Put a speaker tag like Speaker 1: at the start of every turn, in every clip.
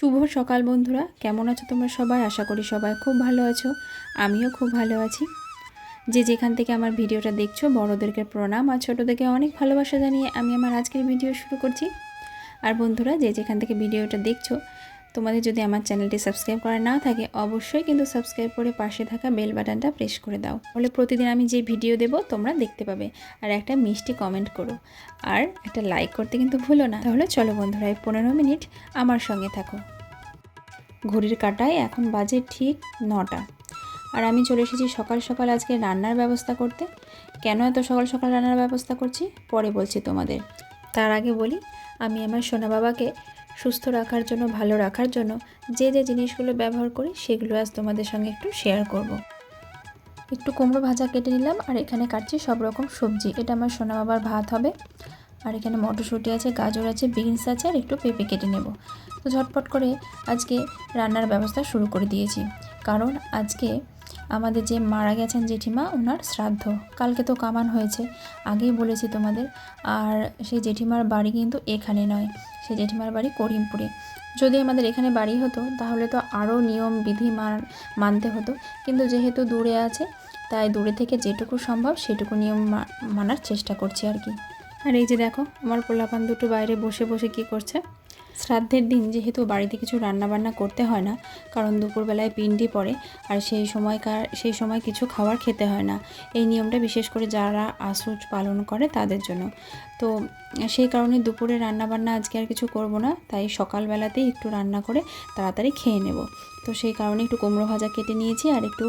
Speaker 1: শুভ সকাল বন্ধুরা। কেমন আছো তোমরা সবাই? আশা করি সবাই খুব ভালো আছো। আমিও খুব ভালো আছি। যে যেখান থেকে আমার ভিডিওটা দেখছ, বড়োদেরকে প্রণাম আর ছোটোদেরকে অনেক ভালোবাসা জানিয়ে আমি আমার আজকের ভিডিও শুরু করছি। আর বন্ধুরা, যে যেখান থেকে ভিডিওটা দেখছ তোমাদের যদি আমার চ্যানেলটি সাবস্ক্রাইব করা না থাকে, অবশ্যই কিন্তু সাবস্ক্রাইব করে পাশে থাকা বেল বাটনটা প্রেস করে দাও। তাহলে প্রতিদিন আমি যে ভিডিও দেবো, তোমরা দেখতে পাবে। আর একটা মিষ্টি কমেন্ট করো। আর একটা লাইক করতে কিন্তু ভুলো না। তাহলে চলো বন্ধুরা, এই পনেরো মিনিট আমার সঙ্গে থাকো। ঘড়ির কাটায় এখন বাজে ঠিক নটা। আর আমি চলে এসেছি সকাল সকাল আজকে রান্নার ব্যবস্থা করতে। কেন এত সকাল সকাল রান্নার ব্যবস্থা করছি? পরে বলছি তোমাদের। তার আগে বলি, আমি আমার সোনা বাবাকে সুস্থ রাখার জন্য, ভালো রাখার জন্য যে যে জিনিসগুলো ব্যবহার করি, সেগুলো আজ তোমাদের সঙ্গে একটু শেয়ার করব। একটু কুমড়ো ভাজা কেটে নিলাম, আর এখানে কাটছি সব রকম সবজি। এটা আমার সোনা বাবার ভাত হবে। আর এখানে মটরশুঁটি আছে, গাজর আছে, বিনস আছে, আর একটু পেঁপে কেটে নেব। তো ঝটপট করে আজকে রান্নার ব্যবস্থা শুরু করে দিয়েছি। কারণ আজকে আমাদের যে মারা গেছেন জেঠিমা ওনার শ্রাদ্ধ। কালকে তো কামান হয়েছে, আগেই বলেছি তোমাদের। আর সেই জেঠিমার বাড়ি কিন্তু এখানে নয়। সেই জেঠিমার বাড়ি করিমপুরে। যদি আমাদের এখানে বাড়ি হতো, তাহলে তো আরও নিয়ম, বিধি মান, মানতে হতো। কিন্তু যেহেতু দূরে আছে, তাই দূরে থেকে যেটুকু সম্ভব সেটুকু নিয়ম মানার চেষ্টা করছি আর কি। আর এই যে দেখো, আমার পোলাপান দুটো বাইরে বসে বসে কি করছে? শ্রাদ্ধের দিন যেহেতু বাড়িতে কিছু রান্না বান্না করতে হয় না, কারণ দুপুরবেলায় পিন্ডি পড়ে আর সেই সময়কার, সেই সময় কিছু খাবার খেতে হয় না। এই নিয়মটা বিশেষ করে যারা আসুজ পালন করে তাদের জন্য। তো সেই কারণে দুপুরে রান্না বান্না আজকে আর কিছু করব না, তাই সকালবেলাতেই একটু রান্না করে তাড়াতাড়ি খেয়ে নেব। তো সেই কারণে একটু কুমড়ো ভাজা কেটে নিয়েছি আর একটু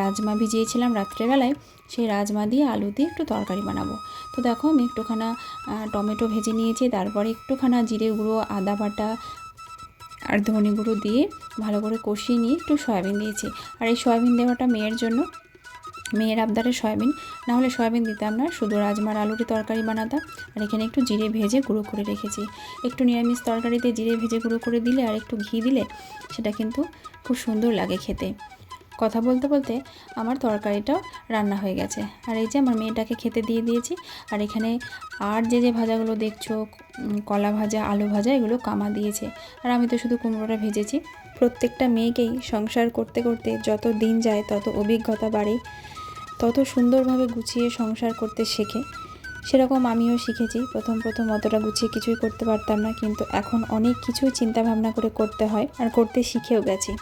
Speaker 1: রাজমা ভিজিয়েছিলাম রাত্রেবেলায়, সেই রাজমা দিয়ে আলু দিয়ে একটু তরকারি বানাবো। তো দেখো আমি একটুখানা টমেটো ভেজে নিয়েছি, তারপরে একটুখানা জিরে গুঁড়ো, আদা বাটা আর ধনে গুঁড়ো দিয়ে ভালো করে কষিয়ে নিয়ে একটু সয়াবিন দিয়েছি। আর এই সয়াবিন দেওয়াটা মেয়ের জন্য, মেয়ের আবদারে সয়াবিন, না হলে সয়াবিন দিতাম না, শুধু রাজমার আলুটি তরকারি বানাতাম, আর এখানে একটু জিরে ভেজে গুঁড়ো করে রেখেছি। একটু নিরামিষ তরকারিতে জিরে ভেজে গুঁড়ো করে দিলে আর একটু ঘি দিলে, সেটা কিন্তু খুব সুন্দর লাগে খেতে। কথা বলতে বলতে আমার তরকারিটাও রান্না হয়ে গেছে। আর এই যে আমার মেয়েটাকে খেতে দিয়ে দিয়েছি। আর এখানে আর যে যে ভাজাগুলো দেখছ কলা ভাজা, আলু ভাজা, এগুলো কামা দিয়েছে। আর আমি তো শুধু কুমড়োটা ভেজেছি। প্রত্যেকটা মেয়েকেই সংসার করতে করতে যত দিন যায়, তত অভিজ্ঞতা বাড়ে। তত সুন্দরভাবে গুছিয়ে সংসার করতে শেখে। সেরকম আমিও শিখেছি। প্রথম প্রথম অতটা গুছিয়ে কিছুই করতে পারতাম না। কিন্তু এখন অনেক কিছুই চিন্তা ভাবনা করে করতে হয়। আর করতে শিখেও গেছি।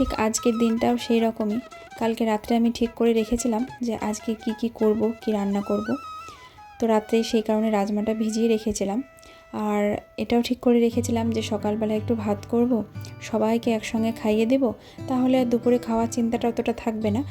Speaker 1: ঠিক আজকের দিনটাও সেই রকমই কালকে রাত্রে আমি ঠিক করে রেখেছিলাম যে আজকে কি কি করব, কি রান্না করব। তো রাত্রে সেই কারণে রাজমাটা ভিজিয়ে রেখেছিলাম। আর এটাও ঠিক করে রেখেছিলাম যে সকালবেলা একটু ভাত করব, সবাইকে একসঙ্গে খাইয়ে দেব। তাহলে আর দুপুরে খাওয়ার চিন্তাটা অতটা থাকবে না।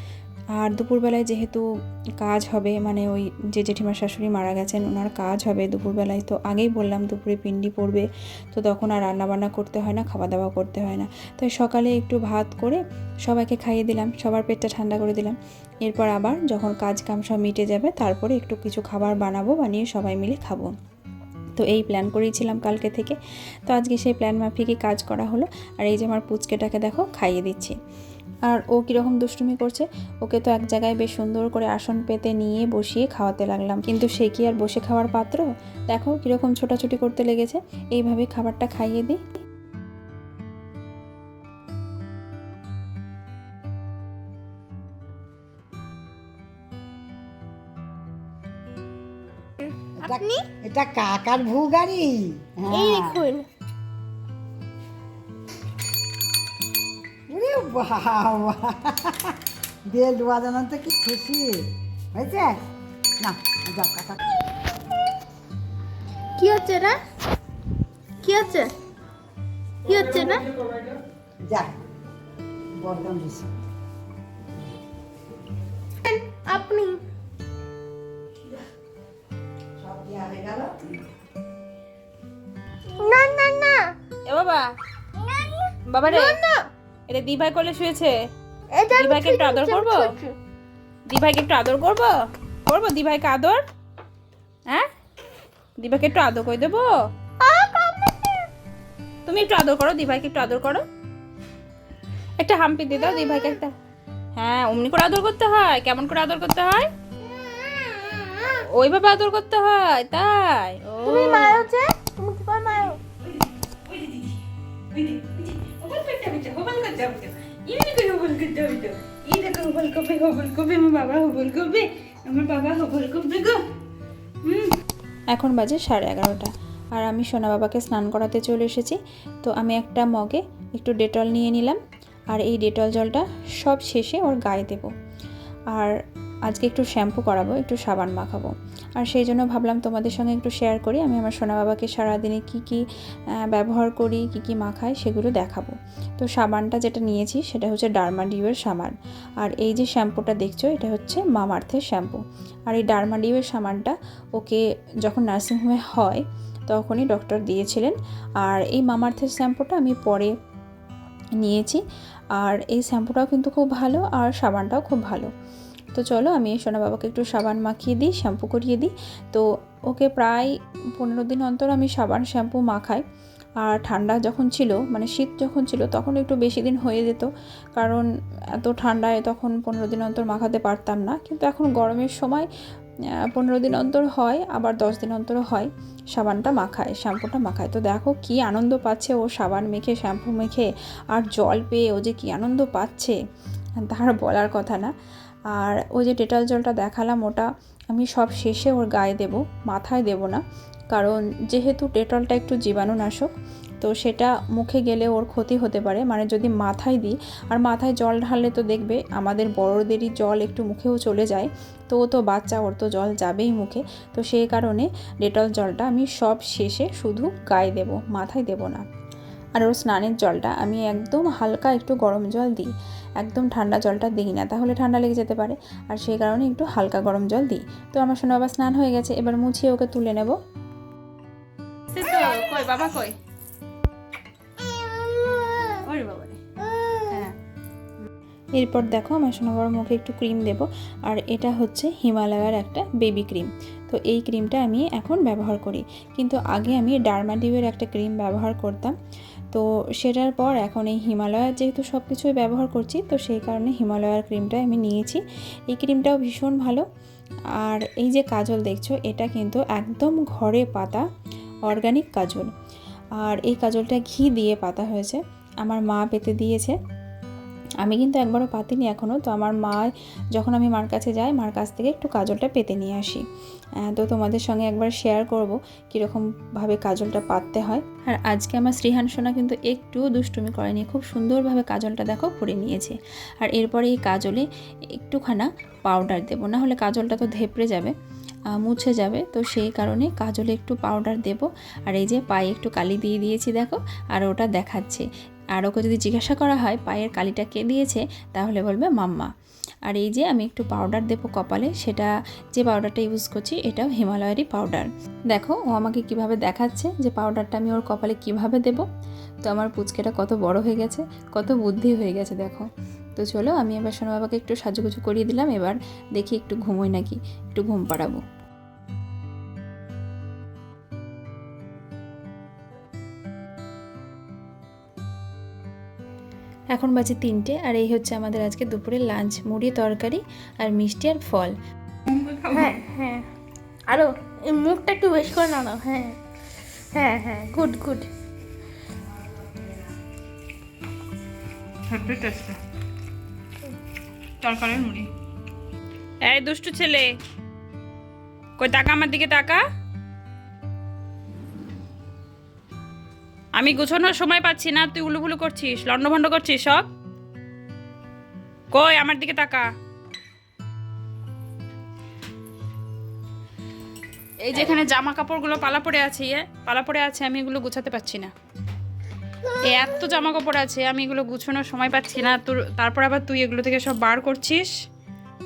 Speaker 1: আর দুপুরবেলায় যেহেতু কাজ হবে মানে ওই যে জেঠিমার শাশুড়ি মারা গেছেন, ওনার কাজ হবে দুপুরবেলায়। তো আগেই বললাম দুপুরে পিন্ডি পড়বে, তো তখন আর রান্নাবান্না করতে হয় না খাওয়া দাওয়া করতে হয় না। তাই সকালে একটু ভাত করে সবাইকে খাইয়ে দিলাম, সবার পেটটা ঠান্ডা করে দিলাম। এরপর আবার যখন কাজ কাম সব মিটে যাবে, তারপরে একটু কিছু খাবার বানাবো, বানিয়ে সবাই মিলে খাব। তো এই প্ল্যান করেইছিলাম কালকে থেকে। তো আজকে সেই প্ল্যান মাফিকই কাজ করা হলো। আর এই যে আমার পুচকেটাকে দেখো, খাইয়ে দিচ্ছি। আর ও কীরকম দুষ্টুমি করছে? ওকে তো এক জায়গায় বেশ সুন্দর করে আসন পেতে নিয়ে বসিয়ে খাওয়াতে লাগলাম। কিন্তু সে কি আর বসে খাওয়ার পাত্র? দেখো কীরকম ছোটাছুটি করতে লেগেছে। এইভাবে খাবারটা খাইয়ে দিই।
Speaker 2: এটা কাকার ভু গাড়ি।
Speaker 3: এই
Speaker 2: হ্যাঁ।
Speaker 3: দেখুন।
Speaker 2: বাবা। বেল বাজানো তো কি খুশি? হয়েছে? না যাও কাকা
Speaker 3: কি হচ্ছে না কি হচ্ছে? কি হচ্ছে না
Speaker 2: যা বরদাম দিছি।
Speaker 3: আপনি?
Speaker 2: সব দেওয়া গেল?
Speaker 3: না না না।
Speaker 4: এ বাবা। বাবা রে
Speaker 3: না।
Speaker 4: এটা দিভাই কোলে শুয়েছে? দিভাইকে একটু আদর করব? দিভাইকে একটু আদর করব? করব? দিভাইকে আদর? হ্যাঁ? দিভাইকে একটু আদর করে দেবো। তুমি একটু আদর করো দিভাইকে একটু আদর করো। একটা হাম্পি দিয়ে দাও দিভাইকে একটা। হ্যাঁ অমনি করে আদর করতে হয়। কেমন করে আদর করতে হয়? ওইভাবে আদর করতে হয় তাই।
Speaker 3: তুমি মারো যে। তুমি কি করে মারো?
Speaker 4: হবে করে হবল করতে এই দেখো হবল কবে হবল কবে আমার বাবা হবল কবে আমার বাবা হবল কবে গো।
Speaker 1: এখন বাজে সাড়ে এগারোটা, আর আমি সোনা বাবাকে স্নান করাতে চলে এসেছি। তো আমি একটা মগে একটু ডেটল নিয়ে নিলাম, আর এই ডেটল জলটা সব শেষে ওর গায়ে দেব। আর আজকে একটু শ্যাম্পু করাবো, একটু সাবান মাখাবো। আর সেই জন্য ভাবলাম তোমাদের সঙ্গে একটু শেয়ার করি, আমি আমার সোনা বাবাকে সারাদিনে কী কী ব্যবহার করি, কী কী মাখাই সেগুলো দেখাবো। তো সাবানটা যেটা নিয়েছি সেটা হচ্ছে ডার্মাডিউয়ের সাবান। আর এই যে শ্যাম্পুটা দেখছ, এটা হচ্ছে মামার্থের শ্যাম্পু। আর এই ডার্মাডিউয়ের সাবানটা ওকে যখন নার্সিংহোমে হয়, তখনই ডক্টর দিয়েছিলেন। আর এই মামার্থের শ্যাম্পুটা আমি পরে নিয়েছি। আর এই শ্যাম্পুটাও কিন্তু খুব ভালো, আর সাবানটাও খুব ভালো। তো চলো আমি সোনা বাবাকে একটু সাবান মাখিয়ে দিই, শ্যাম্পু করিয়ে দিই। তো ওকে প্রায় পনেরো দিন অন্তর আমি সাবান, শ্যাম্পু মাখাই। আর ঠান্ডা যখন ছিল মানে শীত যখন ছিল, তখন একটু বেশি দিন হয়ে যেত। কারণ এত ঠান্ডায় তখন পনেরো দিন অন্তর মাখাতে পারতাম না। কিন্তু এখন গরমের সময় পনেরো দিন অন্তর হয়, আবার দশ দিন অন্তর হয় সাবানটা মাখায়, শ্যাম্পুটা মাখায়। তো দেখো কি আনন্দ পাচ্ছে ও সাবান মেখে, শ্যাম্পু মেখে, আর জল পেয়ে ও যে কি আনন্দ পাচ্ছে, তার বলার কথা না। আর ওই যে ডেটল জলটা দেখালাম, ওটা আমি সব শেষে ওর গায়ে দেব, মাথায় দেব না। কারণ যেহেতু ডেটলটা একটু জীবাণুনাশক, তো সেটা মুখে গেলে ওর ক্ষতি হতে পারে। মানে যদি মাথায় দিই, আর মাথায় জল ঢাললে তো দেখবে আমাদের বড়দেরই জল একটু মুখেও চলে যায়, তো ও তো বাচ্চা, ওর তো জল যাবেই মুখে। তো সেই কারণে ডেটল জলটা আমি সব শেষে শুধু গায়ে দেব, মাথায় দেব না। আর ওর স্নানের জলটা আমি একদম হালকা একটু গরম জল দিই। একদম ঠান্ডা জলটা দিই না তাহলে ঠান্ডা লেগে যেতে পারে। আর সেই কারণে একটু হালকা গরম জল দিই। তো আমার শোনো আবার স্নান হয়ে গেছে এবার মুছিয়ে ওকে তুলে নেব।
Speaker 4: কই বাবা কই? ওরে বাবা হ্যাঁ।
Speaker 1: এরপর দেখো আমার সোনাবার মুখে একটু ক্রিম দেব আর এটা হচ্ছে হিমালয়ার একটা বেবি ক্রিম। তো এই ক্রিমটা আমি এখন ব্যবহার করি। কিন্তু আগে আমি ডার্মাডিউয়ের একটা ক্রিম ব্যবহার করতাম। তো সেটার পর এখন এই হিমালয়ার যেহেতু সব কিছুই ব্যবহার করছি, তো সেই কারণে হিমালয়ার ক্রিমটা আমি নিয়েছি। এই ক্রিমটাও ভীষণ ভালো। আর এই যে কাজল দেখছ, এটা কিন্তু একদম ঘরে পাতা অর্গানিক কাজল। আর এই কাজলটা ঘি দিয়ে পাতা হয়েছে। আমার মা পেতে দিয়েছে। আমি কিন্তু একবারও পাতিনি এখনও তো আমার মা, যখন আমি মার কাছে যাই, মার কাছ থেকে একটু কাজলটা পেতে নিয়ে আসি। তো তোমাদের সঙ্গে একবার শেয়ার করব কীরকমভাবে কাজলটা পাততে হয়। আর আজকে আমার শ্রীহান সোনা কিন্তু একটু দুষ্টুমি করেনি, খুব সুন্দরভাবে কাজলটা দেখো করে নিয়েছে। আর এরপরে এই কাজলে একটুখানা পাউডার দেবো, না হলে কাজলটা তো ধেপড়ে যাবে মুছে যাবে। তো সেই কারণে কাজলে একটু পাউডার দেব। আর এই যে পায়ে একটু কালি দিয়ে দিয়েছি দেখো, আর ওটা দেখাচ্ছে। আর ওকে যদি জিজ্ঞাসা করা হয় পায়ের কালিটা কে দিয়েছে, তাহলে বলবে মাম্মা। আর এই যে আমি একটু পাউডার দেবো কপালে, সেটা যে পাউডারটা ইউজ করছি, এটাও হিমালয়েরই পাউডার দেখো, ও আমাকে কীভাবে দেখাচ্ছে যে পাউডারটা আমি ওর কপালে কীভাবে দেব। তো আমার পুচকেটা কত বড় হয়ে গেছে, কত বুদ্ধি হয়ে গেছে, দেখো। তো চলো, আমি এবার সোনা বাবাকে একটু সাজুগুজু করিয়ে দিলাম, এবার দেখি একটু ঘুমোই নাকি, একটু ঘুম পাড়াবো। এখন বাজে তিনটে আর এই হচ্ছে আমাদের আজকে দুপুরে লাঞ্চ মুড়ি তরকারি আর মিষ্টি আর ফল।
Speaker 3: হ্যাঁ হ্যাঁ। আরও এই মুখটা একটু বেশ করে নাও না হ্যাঁ হ্যাঁ হ্যাঁ গুড গুড
Speaker 4: টেস্টি তরকারির মুড়ি। এই দুষ্টু ছেলে। কই তাকা আমার দিকে তাকা? আমি গুছানোর সময় পাচ্ছি না, তুই উলুফুলু করছিস লন্ডভন্ড করছিস সব? কই, আমার দিকে তাকা। এই যেখানে জামা কাপড়গুলো পালা পড়ে আছে ইয়ে পালা পড়ে আছে, আমি এগুলো গুছাতে পারছি না। এ এত জামা কাপড় আছে, আমি এগুলো গুছানোর সময় পাচ্ছি না, তোর, তারপর আবার তুই এগুলো থেকে সব বার করছিস?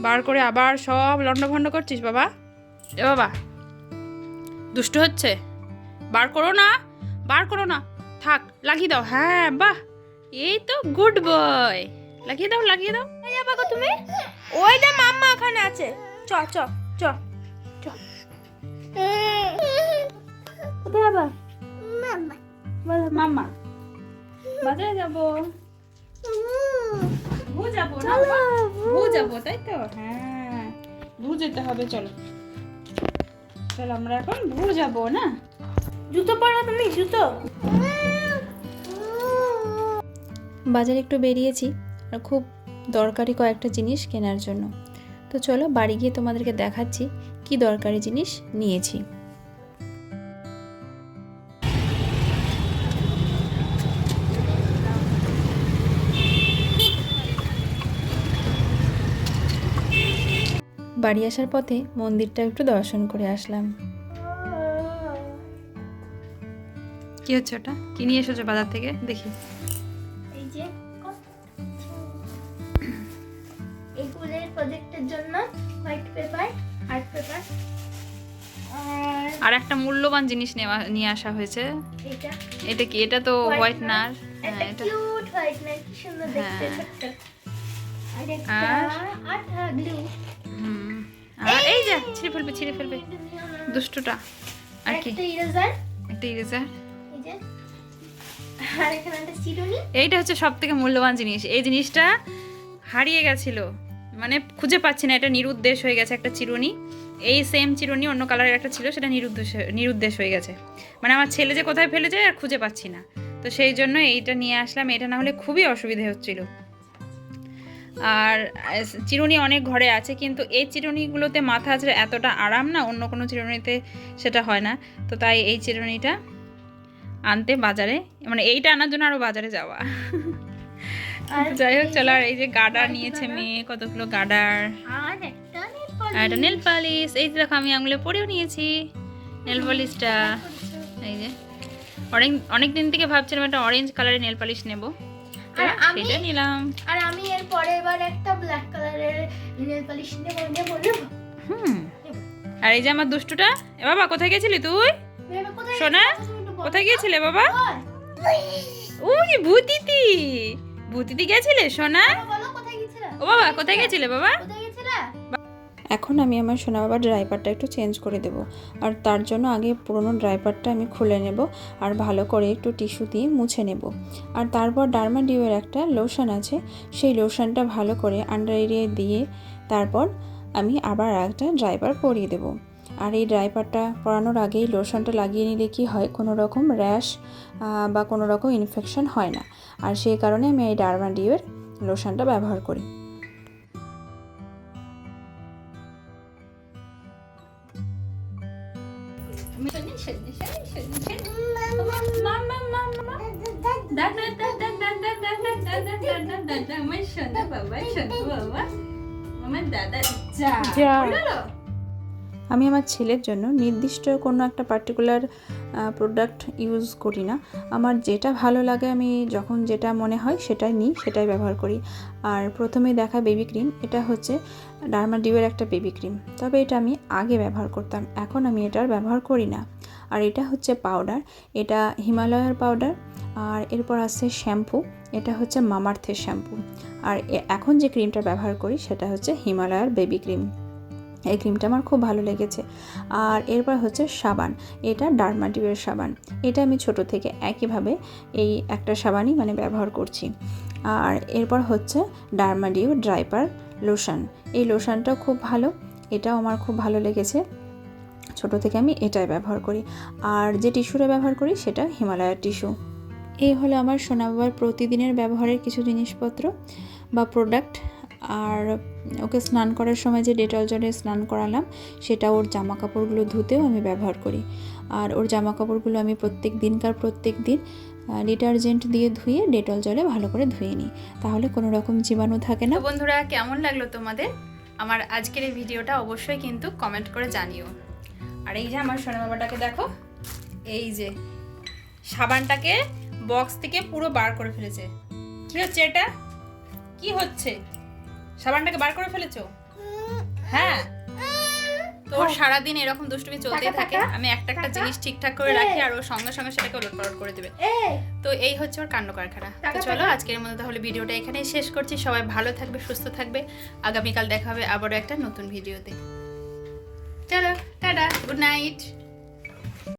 Speaker 4: বার করে আবার সব লন্ডভন্ড করছিস, বাবা? এ বাবা, দুষ্ট হচ্ছে? বার করো না, বার করো না। থাক লাগিয়ে দাও। হ্যাঁ বাহ এই তো গুড বয় লাগিয়ে দাও লাগিয়ে দাও।
Speaker 3: যাবা গো তুমি ওই দা মাম্মা ওখানে আছে। চ চ চ চ। কোথায় যাবা
Speaker 4: বলো মাম্মা। বাজারে যাব। ভু যাব না বাবা? ভু যাব তাই তো? হ্যাঁ ভু যেতে হবে চলো। চলো আমরা এখন ভু যাব না?
Speaker 3: জুতো পরবে তুমি জুতো?
Speaker 1: বাজারে একটু বেরিয়েছি আর খুব দরকারি কয়েকটা জিনিস কেনার জন্য। তো চলো বাড়ি গিয়ে তোমাদেরকে দেখাচ্ছি কি দরকারি জিনিস নিয়েছি। বাড়ি আসার পথে মন্দিরটা একটু দর্শন করে আসলাম।
Speaker 4: কি হচ্ছে ওটা? কি নিয়ে এসেছ বাজার থেকে? দেখি।
Speaker 3: প্রজেক্টের জন্য হোয়াইট পেপার আর্ট পেপার আর
Speaker 4: একটা মূল্যবান জিনিস নেওয়া নিয়ে আসা হয়েছে।
Speaker 3: এটা।
Speaker 4: এটা কি? এটা তো হোয়াইট নার। হ্যাঁ এটা
Speaker 3: কিউট হোয়াইট না কি সুন্দর দেখতে
Speaker 4: হ্যাঁ।
Speaker 3: আর একটা গ্লু
Speaker 4: হুম। আর এই! যে ছিঁড়ে ফেলবে ছিঁড়ে ফেলবে। দুষ্টুটা। আর কি?
Speaker 3: একটা ইরেজার
Speaker 4: একটা ইরেজার
Speaker 3: এই যে। আর এখানে একটা চিরুনি
Speaker 4: এইটা হচ্ছে সব থেকে মূল্যবান জিনিস। এই জিনিসটা হারিয়ে গেছিল। মানে খুঁজে পাচ্ছি না, এটা নিরুদ্দেশ হয়ে গেছে একটা চিরুনি। এই সেম চিরুনি অন্য কালারের একটা ছিল, সেটা নিরুদ্দেশ নিরুদ্দেশ হয়ে গেছে। মানে আমার ছেলে যে কোথায় ফেলে যায় আর খুঁজে পাচ্ছি না। তো সেই জন্য এইটা নিয়ে আসলাম, এটা না হলে খুবই অসুবিধে হচ্ছিল। আর চিরুনি অনেক ঘরে আছে, কিন্তু এই চিরুনিগুলোতে মাথা আছে এতটা আরাম না, অন্য কোনো চিরুনিতে সেটা হয় না। তো তাই এই চিরুনিটা আনতে বাজারে মানে এইটা আনার জন্য আরও বাজারে যাওয়া। যাই হোক চলো আর এই যে
Speaker 3: গাডার
Speaker 4: নিয়েছে মেয়ে কতগুলো গাডার
Speaker 3: আর একটা নেল
Speaker 4: পালিশ। এই যে দেখো আমি আঙুলে পরেও নিয়েছি নেল পালিশটা। এই যে। অরেঞ্জ অনেক দিন থেকে ভাবছিলাম একটা অরেঞ্জ কালারের নেল পালিশ নেব।
Speaker 3: আর আমি
Speaker 4: সেটা নিলাম।
Speaker 3: আর আমি এর পরের বার একটা ব্ল্যাক কালারের নেল পালিশ নেব নেব নেব।
Speaker 4: হুম। আর এই যে আমার দুষ্টুটা? এ বাবা কোথায় গেছিলি তুই? সোনা? কোথায় গিয়েছিলে বাবা। ওই ভূতিতি। ভূতিতি গেছিলে সোনা?
Speaker 3: কোথায়
Speaker 4: ও বাবা কোথায় গেছিলে বাবা?
Speaker 1: এখন আমি আমার সোনা বাবার ড্রাইভারটা একটু চেঞ্জ করে দেব। আর তার জন্য আগে পুরনো ড্রাইভারটা আমি খুলে নেব আর ভালো করে একটু টিস্যু দিয়ে মুছে নেব। আর তারপর ডার্মা ডিউয়ের একটা লোশন আছে সেই লোশনটা ভালো করে আন্ডার এরিয়ায় দিয়ে তারপর আমি আবার একটা ড্রাইভার পরিয়ে দেব। আর এই ড্রাইপারটা পরানোর আগেই লোশনটা লাগিয়ে নিলে কি হয় কোনো রকম র্যাশ বা কোনো রকম ইনফেকশন হয় না আর সেই কারণে আমি এই ডার্মা ডিউয়ের লোশনটা ব্যবহার করি আমি আমার ছেলের জন্য নির্দিষ্ট কোনো একটা পার্টিকুলার প্রোডাক্ট ইউজ করি না। আমার যেটা ভালো লাগে আমি যখন যেটা মনে হয় সেটাই নিই, সেটাই ব্যবহার করি। আর প্রথমে দেখা বেবি ক্রিম এটা হচ্ছে ডার্মাডিউয়ের একটা বেবি ক্রিম তবে এটা আমি আগে ব্যবহার করতাম, এখন আমি এটার ব্যবহার করি না। আর এটা হচ্ছে পাউডার এটা হিমালয়ার পাউডার আর এরপর আছে শ্যাম্পু এটা হচ্ছে মামার্থের শ্যাম্পু আর এখন যে ক্রিমটা ব্যবহার করি সেটা হচ্ছে হিমালয়ার বেবি ক্রিম এই ক্রিমটা আমার খুব ভালো লেগেছে। আর এরপর হচ্ছে সাবান। এটা ডার্মাটিভের সাবান। এটা আমি ছোট থেকে একইভাবে এই একটা সাবানই মানে ব্যবহার করছি। আর এরপর হচ্ছে ডার্মাডিউ ড্রাইপার লোশন। এই লোশনটাও খুব ভালো। এটাও আমার খুব ভালো লেগেছে। ছোট থেকে আমি এটাই ব্যবহার করি। আর যে টিস্যুটা ব্যবহার করি সেটা হিমালয়ার টিস্যু। এই হলো আমার সোনা বাবার প্রতিদিনের ব্যবহারের কিছু জিনিসপত্র বা প্রোডাক্ট। আর ওকে স্নান করার সময় যে ডেটল জলে স্নান করালাম, সেটা ওর জামা কাপড়গুলো ধুতেও আমি ব্যবহার করি। আর ওর জামা কাপড়গুলো আমি প্রত্যেক দিনকার প্রত্যেক দিন ডিটারজেন্ট দিয়ে ধুয়ে ডেটল জলে ভালো করে ধুয়ে নিই। তাহলে কোনো রকম জীবাণু থাকে না।
Speaker 4: বন্ধুরা, কেমন লাগল তোমাদের? আমার আজকের এই ভিডিওটা অবশ্যই কিন্তু কমেন্ট করে জানিও। আর এই যে আমার সোনা বাবাটাকে দেখো, এই যে সাবানটাকে বক্স থেকে পুরো বার করে ফেলেছে। কি হচ্ছে এটা? কি হচ্ছে? সাবানটাকে বার করে ফেলেছো? হ্যাঁ। তো ওর সারাদিন এরকম দুষ্টুমি চলতেই থাকে। আমি একটা একটা জিনিস ঠিকঠাক করে রাখি আর ও সঙ্গে সঙ্গে সেটাকে ওলট পালট করে দেবে। তো এই হচ্ছে ওর কাণ্ড কারখানা তো চলো আজকের মতো তাহলে ভিডিওটা এখানেই শেষ করছি। সবাই ভালো থাকবে সুস্থ থাকবে। আগামীকাল দেখা হবে আবারও একটা নতুন ভিডিওতে। চলো টাটা গুড নাইট।